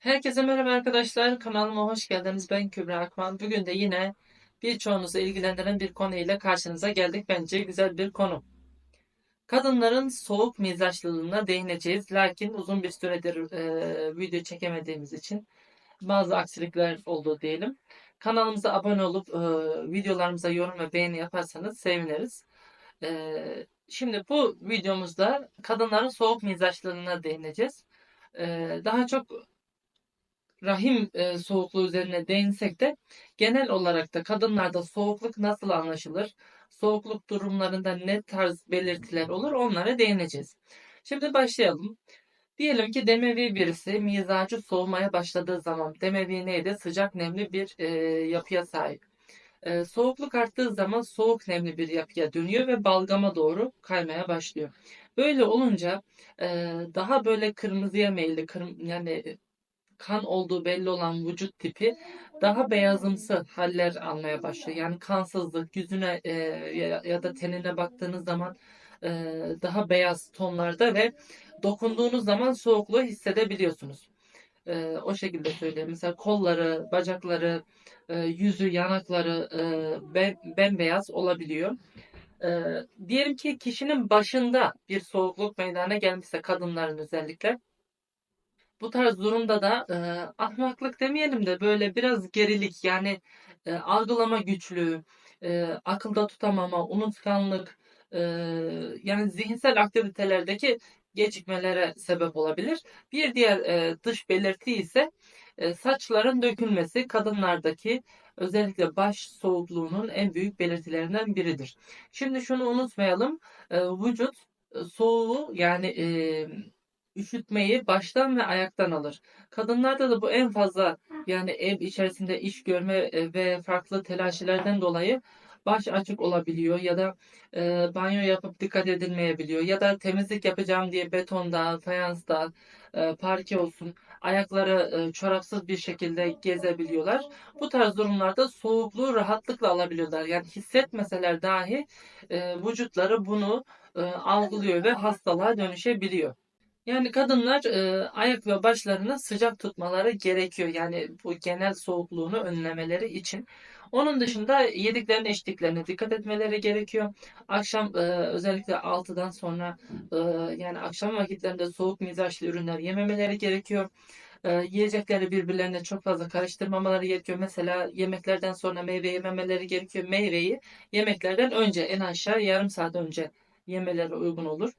Herkese merhaba arkadaşlar. Kanalıma hoş geldiniz. Ben Kübra Akman. Bugün de yine birçoğunuzu ilgilendiren bir konuyla karşınıza geldik. Bence güzel bir konu. Kadınların soğuk mizaçlılığına değineceğiz. Lakin uzun bir süredir e, video çekemediğimiz için bazı aksilikler oldu diyelim. Kanalımıza abone olup e, videolarımıza yorum ve beğeni yaparsanız seviniriz. E, şimdi bu videomuzda kadınların soğuk mizaçlılığına değineceğiz. E, daha çok rahim e, soğukluğu üzerine değinsek de genel olarak da kadınlarda soğukluk nasıl anlaşılır? Soğukluk durumlarında ne tarz belirtiler olur? Onlara değineceğiz. Şimdi başlayalım. Diyelim ki demevi birisi mizacı soğumaya başladığı zaman demevi neydi? Sıcak nemli bir e, yapıya sahip. E, soğukluk arttığı zaman soğuk nemli bir yapıya dönüyor ve balgama doğru kaymaya başlıyor. Böyle olunca e, daha böyle kırmızıya meyilli, kırm yani kan olduğu belli olan vücut tipi daha beyazımsı haller almaya başlıyor. Yani kansızlık, yüzüne e, ya, da tenine baktığınız zaman e, daha beyaz tonlarda ve dokunduğunuz zaman soğukluğu hissedebiliyorsunuz. E, o şekilde söyleyeyim. Mesela kolları, bacakları, e, yüzü, yanakları e, be, bembeyaz olabiliyor. E, diyelim ki kişinin başında bir soğukluk meydana gelmişse kadınların özellikle bu tarz durumda da e, ahmaklık demeyelim de böyle biraz gerilik yani e, algılama güçlüğü, e, akılda tutamama, unutkanlık e, yani zihinsel aktivitelerdeki gecikmelere sebep olabilir. Bir diğer e, dış belirti ise e, saçların dökülmesi kadınlardaki özellikle baş soğukluğunun en büyük belirtilerinden biridir. Şimdi şunu unutmayalım. E, vücut e, soğuğu yani e, üşütmeyi baştan ve ayaktan alır. Kadınlarda da bu en fazla yani ev içerisinde iş görme e, ve farklı telaşlardan dolayı baş açık olabiliyor ya da e, banyo yapıp dikkat edilmeyebiliyor ya da temizlik yapacağım diye betonda, fayansta, e, parke olsun ayakları e, çorapsız bir şekilde gezebiliyorlar. Bu tarz durumlarda soğukluğu rahatlıkla alabiliyorlar. Yani hissetmeseler dahi e, vücutları bunu e, algılıyor ve hastalığa dönüşebiliyor. Yani kadınlar e, ayak ve başlarını sıcak tutmaları gerekiyor. Yani bu genel soğukluğunu önlemeleri için. Onun dışında yediklerine içtiklerine dikkat etmeleri gerekiyor. Akşam e, özellikle 6'dan sonra e, yani akşam vakitlerinde soğuk mizaçlı ürünler yememeleri gerekiyor. E, yiyecekleri birbirlerine çok fazla karıştırmamaları gerekiyor. Mesela yemeklerden sonra meyve yememeleri gerekiyor. Meyveyi yemeklerden önce en aşağı yarım saat önce yemeleri uygun olur.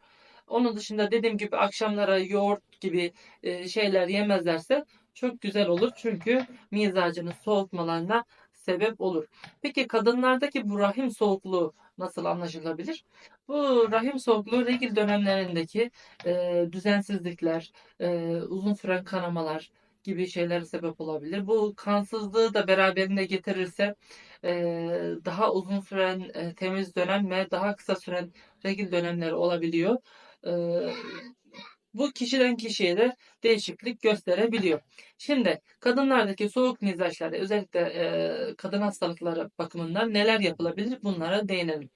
Onun dışında dediğim gibi akşamlara yoğurt gibi e, şeyler yemezlerse çok güzel olur. Çünkü mizacını soğutmalarına sebep olur. Peki kadınlardaki bu rahim soğukluğu nasıl anlaşılabilir? Bu rahim soğukluğu regil dönemlerindeki e, düzensizlikler, e, uzun süren kanamalar gibi şeylere sebep olabilir. Bu kansızlığı da beraberinde getirirse e, daha uzun süren e, temiz dönem ve daha kısa süren regil dönemleri olabiliyor. Ee, bu kişiden kişiye de değişiklik gösterebiliyor. Şimdi kadınlardaki soğuk mizaçlarda özellikle e, kadın hastalıkları bakımından neler yapılabilir bunlara değinelim.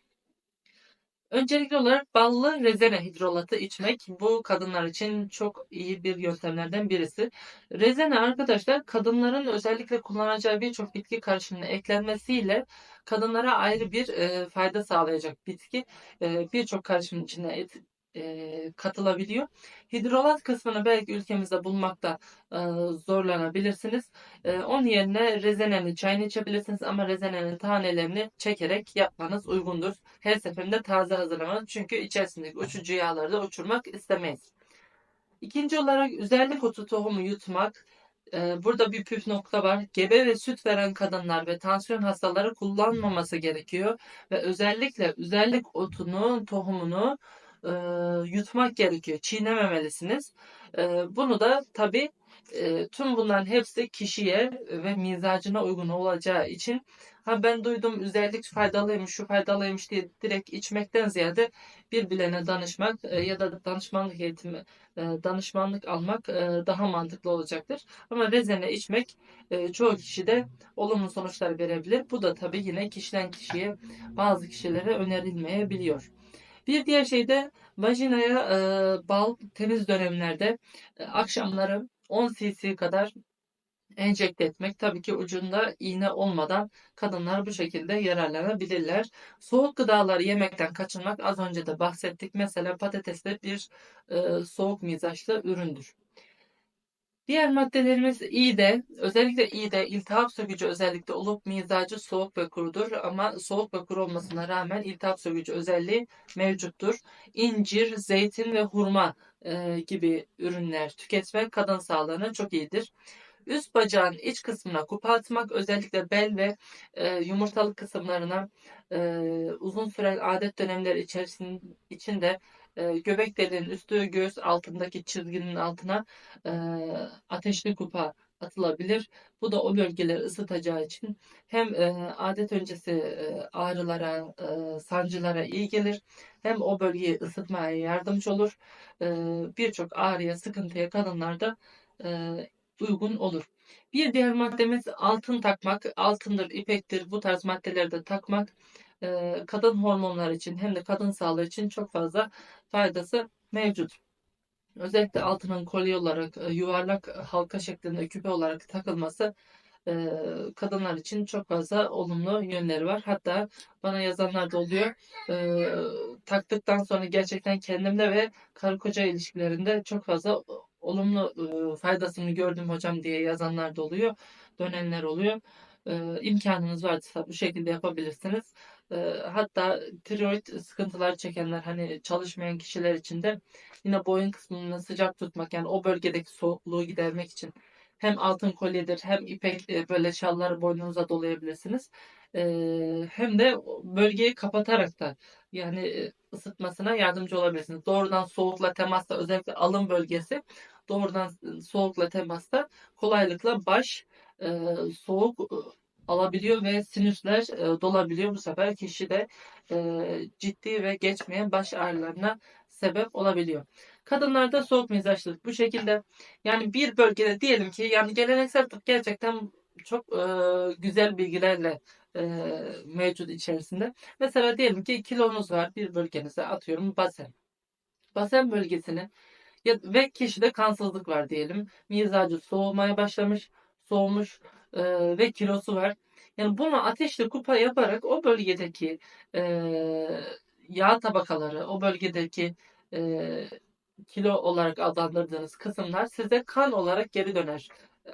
Öncelikli olarak ballı rezene hidrolatı içmek bu kadınlar için çok iyi bir yöntemlerden birisi. Rezene arkadaşlar kadınların özellikle kullanacağı birçok bitki karışımına eklenmesiyle kadınlara ayrı bir e, fayda sağlayacak bitki. E, birçok karışımın içine et, e, katılabiliyor. Hidrolat kısmını belki ülkemizde bulmakta e, zorlanabilirsiniz. E, onun yerine rezenenin çayını içebilirsiniz ama rezenenin tanelerini çekerek yapmanız uygundur. Her seferinde taze hazırlamanız çünkü içerisindeki uçucu yağları da uçurmak istemeyiz. İkinci olarak üzerlik otu tohumu yutmak. E, burada bir püf nokta var. Gebe ve süt veren kadınlar ve tansiyon hastaları kullanmaması gerekiyor. Ve özellikle üzerlik otunun tohumunu e, yutmak gerekiyor. Çiğnememelisiniz. E, bunu da tabi e, tüm bunların hepsi kişiye ve mizacına uygun olacağı için ha ben duydum özellik faydalıymış, şu faydalıymış diye direkt içmekten ziyade bir bilene danışmak e, ya da danışmanlık eğitimi e, danışmanlık almak e, daha mantıklı olacaktır. Ama rezene içmek e, çoğu kişide olumlu sonuçlar verebilir. Bu da tabi yine kişiden kişiye bazı kişilere önerilmeyebiliyor. Bir diğer şey de Vajinaya e, bal temiz dönemlerde e, akşamları 10 cc kadar enjekte etmek. Tabii ki ucunda iğne olmadan kadınlar bu şekilde yararlanabilirler. Soğuk gıdaları yemekten kaçınmak az önce de bahsettik. Mesela patates de bir e, soğuk mizaçlı üründür. Diğer maddelerimiz iyi de, özellikle iyi de iltihap sökücü özellikle olup mizacı soğuk ve kurudur ama soğuk ve kuru olmasına rağmen iltihap sökücü özelliği mevcuttur. İncir, zeytin ve hurma e, gibi ürünler tüketmek kadın sağlığına çok iyidir. Üst bacağın iç kısmına kupa atmak özellikle bel ve e, yumurtalık kısımlarına e, uzun süren adet dönemleri içerisinde içinde e, göbek deliğinin üstü göğüs altındaki çizginin altına e, ateşli kupa atılabilir. Bu da o bölgeleri ısıtacağı için hem e, adet öncesi e, ağrılara, e, sancılara iyi gelir hem o bölgeyi ısıtmaya yardımcı olur. E, Birçok ağrıya, sıkıntıya kadınlarda e, uygun olur. Bir diğer maddemiz altın takmak. Altındır, ipektir bu tarz maddeleri de takmak kadın hormonları için hem de kadın sağlığı için çok fazla faydası mevcut. Özellikle altının kolye olarak yuvarlak halka şeklinde küpe olarak takılması kadınlar için çok fazla olumlu yönleri var. Hatta bana yazanlar da oluyor. Taktıktan sonra gerçekten kendimde ve karı koca ilişkilerinde çok fazla olumlu faydasını gördüm hocam diye yazanlar da oluyor. Dönenler oluyor. E, imkanınız varsa bu şekilde yapabilirsiniz. E, hatta tiroid sıkıntılar çekenler hani çalışmayan kişiler için de yine boyun kısmını sıcak tutmak yani o bölgedeki soğukluğu gidermek için hem altın kolyedir hem ipek e, böyle şalları boynunuza dolayabilirsiniz. E, hem de bölgeyi kapatarak da yani ısıtmasına yardımcı olabilirsiniz. Doğrudan soğukla temasta özellikle alın bölgesi doğrudan soğukla temasta kolaylıkla baş e, soğuk alabiliyor ve sinüsler e, dolabiliyor. Bu sefer kişi de e, ciddi ve geçmeyen baş ağrılarına sebep olabiliyor. Kadınlarda soğuk mizaçlılık bu şekilde. Yani bir bölgede diyelim ki yani geleneksel tıp gerçekten çok e, güzel bilgilerle e, mevcut içerisinde. Mesela diyelim ki kilonuz var bir bölgenize atıyorum basen. Basen bölgesini ya, ve kişide kansızlık var diyelim. Mizacı soğumaya başlamış, soğumuş e, ve kilosu var. Yani bunu ateşli kupa yaparak o bölgedeki e, yağ tabakaları, o bölgedeki e, kilo olarak adlandırdığınız kısımlar size kan olarak geri döner.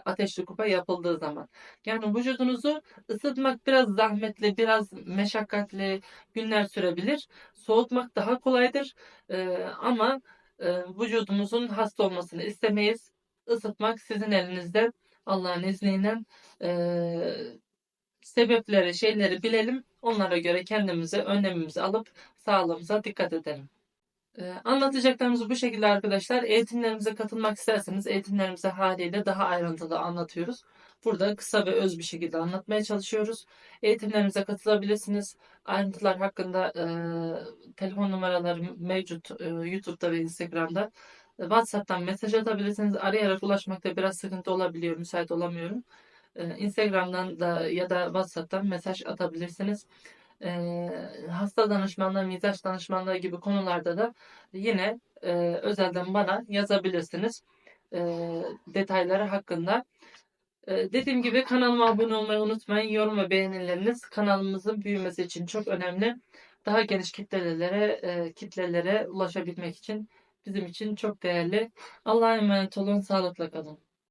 Ateşli kupa yapıldığı zaman. Yani vücudunuzu ısıtmak biraz zahmetli, biraz meşakkatli günler sürebilir. Soğutmak daha kolaydır. E, ama e, vücudumuzun hasta olmasını istemeyiz. Isıtmak sizin elinizde. Allah'ın izniyle e, sebepleri, şeyleri bilelim. Onlara göre kendimize önlemimizi alıp sağlığımıza dikkat edelim. Ee, anlatacaklarımız bu şekilde arkadaşlar. Eğitimlerimize katılmak isterseniz eğitimlerimize haliyle daha ayrıntılı anlatıyoruz. Burada kısa ve öz bir şekilde anlatmaya çalışıyoruz. Eğitimlerimize katılabilirsiniz. Ayrıntılar hakkında e, telefon numaraları mevcut e, YouTube'da ve Instagram'da. WhatsApp'tan mesaj atabilirsiniz. Arayarak ulaşmakta biraz sıkıntı olabiliyor. Müsait olamıyorum. E, Instagram'dan da ya da WhatsApp'tan mesaj atabilirsiniz. E, hasta danışmanlığı, mizaç danışmanlığı gibi konularda da yine e, özelden bana yazabilirsiniz. E, detayları hakkında. E, dediğim gibi kanalıma abone olmayı unutmayın. Yorum ve beğenileriniz kanalımızın büyümesi için çok önemli. Daha geniş kitlelere, e, kitlelere ulaşabilmek için bizim için çok değerli. Allah'a emanet olun. Sağlıkla kalın.